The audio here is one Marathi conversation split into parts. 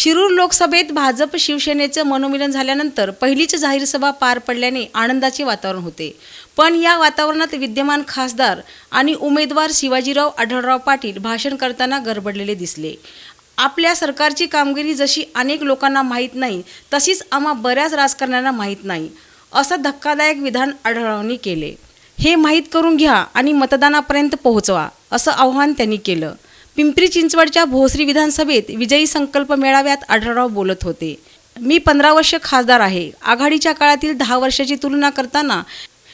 शिरूर लोकसभेत भाजप शिवसेनेचं मनोमिलन झाल्यानंतर पहिलीच जाहीर सभा पार पडल्याने आनंदाचे वातावरण होते. पण या वातावरणात विद्यमान खासदार आणि उमेदवार शिवाजीराव आढळराव पाटील भाषण करताना गडबडलेले दिसले. आपल्या सरकारची कामगिरी जशी अनेक लोकांना माहीत नाही तशीच आम्हा बऱ्याच राजकारण्यांना माहीत नाही असं धक्कादायक विधान आढळरावांनी केले. हे माहीत करून घ्या आणि मतदानापर्यंत पोहोचवा असं आव्हान त्यांनी केलं. पिंपरी चिंचवडच्या भोसरी विधानसभेत विजयी संकल्प मेळाव्यात आढळराव बोलत होते. मी पंधरा वर्ष खासदार आहे. आघाडीच्या काळातील दहा वर्षाची तुलना करताना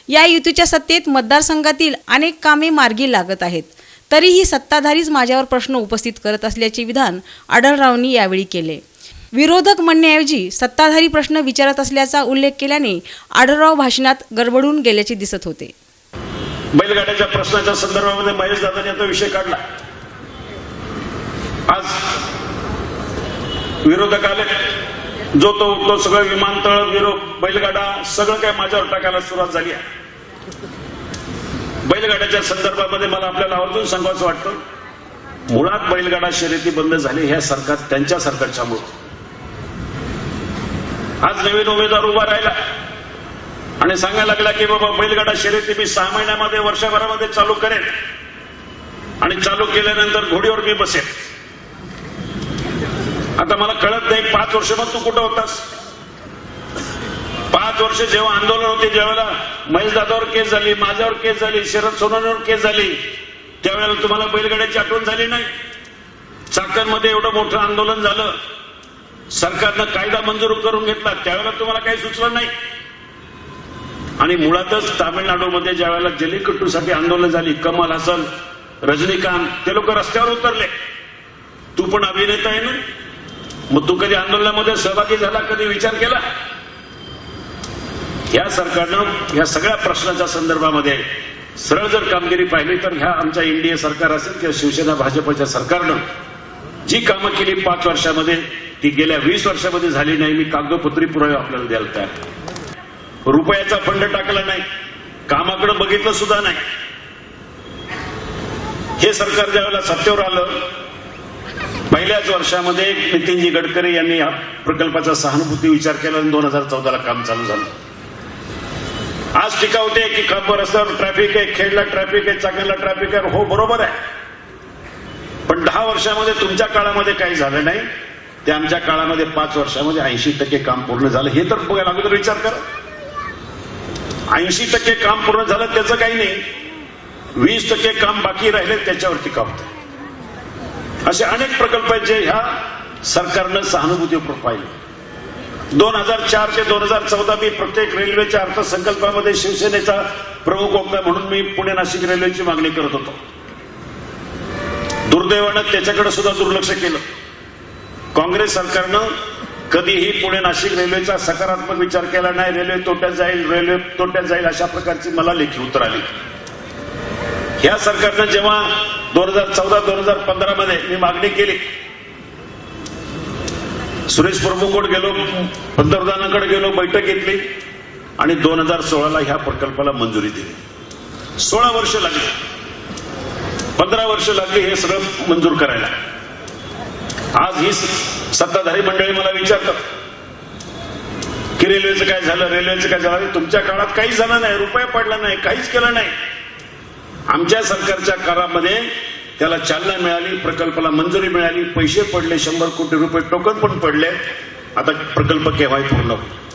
या युतीच्या सत्तेत मतदारसंघातील अनेक कामे मार्गी लागत आहेत. तरीही सत्ताधारीच माझ्यावर प्रश्न उपस्थित करत असल्याचे विधान आढळरावनी यावेळी केले. विरोधक म्हणण्याऐवजी सत्ताधारी प्रश्न विचारत असल्याचा उल्लेख केल्याने आढळराव भाषणात गडबडून गेल्याचे दिसत होते. बैलगाड्याच्या प्रश्नाच्या संदर्भामध्ये महेश दादांनी आता विषय काढला. आज विरोधक आले जो तो उठतो सगळं विमानतळ विरोध बैलगाडा सगळं काय माझ्यावर टाकायला सुरुवात झाली आहे. बैलगाड्याच्या संदर्भामध्ये मला आपल्याला आवर्जून सांगायचं वाटतं मुळात बैलगाडा शर्यती बंद झाली ह्या सरकार त्यांच्या सरकारच्यामुळे. आज नवीन उमेदवार उभा राहिला आणि सांगायला लागला की बाबा बैलगाडा शर्यती मी सहा महिन्यामध्ये वर्षभरामध्ये चालू करेन. आणि चालू केल्यानंतर घोडीवर मी बसेन. आता मला कळत नाही पाच वर्ष मग तू कुठं होतास? पाच वर्ष जेव्हा आंदोलन होते ज्यावेळेला महेश दादावर केस झाली माझ्यावर केस झाली शरद सोनवणेवर केस झाली त्यावेळेला तुम्हाला बैलगाड्याची आठवण झाली नाही? चाकणमध्ये एवढं मोठं आंदोलन झालं सरकारनं कायदा मंजूर करून घेतला त्यावेळेला तुम्हाला काही सुचलं नाही? आणि मुळातच तामिळनाडूमध्ये ज्या वेळेला जलीकट्टूसाठी आंदोलन झाली कमल हसन रजनीकांत ते लोक रस्त्यावर उतरले. तू पण अभिनेता आहे ना? मग तू कधी आंदोलनामध्ये सहभागी झाला कधी विचार केला? या सरकारनं या सगळ्या प्रश्नाच्या संदर्भामध्ये सरळ जर कामगिरी पाहिली तर ह्या आमच्या एनडीए सरकार असेल किंवा शिवसेना भाजपच्या सरकारनं जी कामं केली पाच वर्षामध्ये ती गेल्या वीस वर्षामध्ये झाली नाही. मी कागदोपत्री पुरावे आपल्याला द्यायला तयार रुपयाचा फंड टाकला नाही. कामाकडे बघितलं सुद्धा नाही. हे सरकार ज्यावेळेला सत्तेवर आलं पहिल्याच वर्षामध्ये नितीनजी गडकरी यांनी या प्रकल्पाचा सहानुभूती विचार केला आणि दोन हजार चौदाला काम चालू झालं. आज टीका होते की खांब रस्त्यावर ट्रॅफिक आहे खेडला ट्रॅफिक आहे चाकणला ट्रॅफिक आहे हो बरोबर आहे. पण दहा वर्षामध्ये तुमच्या काळामध्ये काही झालं नाही. ते आमच्या काळामध्ये पाच वर्षामध्ये ऐंशी टक्के काम पूर्ण झालं. हे तर बघायला अगोदर विचार करा. ऐंशी टक्के काम पूर्ण झालं त्याचं काही नाही. वीस टक्के काम बाकी राहिले त्याच्यावरती काम होतं. असे अनेक प्रकल्प आहेत जे ह्या सरकारनं सहानुभूतीपूर्वक पाहिले. दोन हजार चार ते दोन हजार चौदा मी प्रत्येक रेल्वेच्या अर्थसंकल्पामध्ये शिवसेनेचा प्रमुख वक्ता म्हणून मी पुणे नाशिक रेल्वेची मागणी करत होतो. दुर्दैवानं त्याच्याकडे सुद्धा दुर्लक्ष केलं. काँग्रेस सरकारनं कधीही पुणे नाशिक रेल्वेचा सकारात्मक विचार केला नाही. रेल्वे तोट्यात जाईल रेल्वे तोट्यात जाईल अशा प्रकारची मला लेखी उत्तर आली. ह्या सरकारनं जेव्हा दोन हजार चौदा दोन हजार पंधरा मध्ये मी मागणी केली. सुरेश प्रभूकडे गेलो पंतप्रधानांकडे गेलो बैठक घेतली आणि दोन हजार सोळाला ह्या प्रकल्पाला मंजुरी दिली. सोळा वर्ष लागली. पंधरा वर्ष लागली हे सगळं मंजूर करायला. आज ही सत्ताधारी मंडळी मला विचारतात की रेल्वेचं काय झालं रेल्वेचं काय झालं? तुमच्या काळात काहीच झालं नाही रुपया पडला नाही काहीच केलं नाही. आमच्या सरकारच्या काळामध्ये त्याला चालना मिळाली प्रकल्पाला मंजुरी मिळाली पैसे पडले शंभर कोटी रुपये टोकन पण पडले. आता प्रकल्प केव्हाही पूर्ण होईल.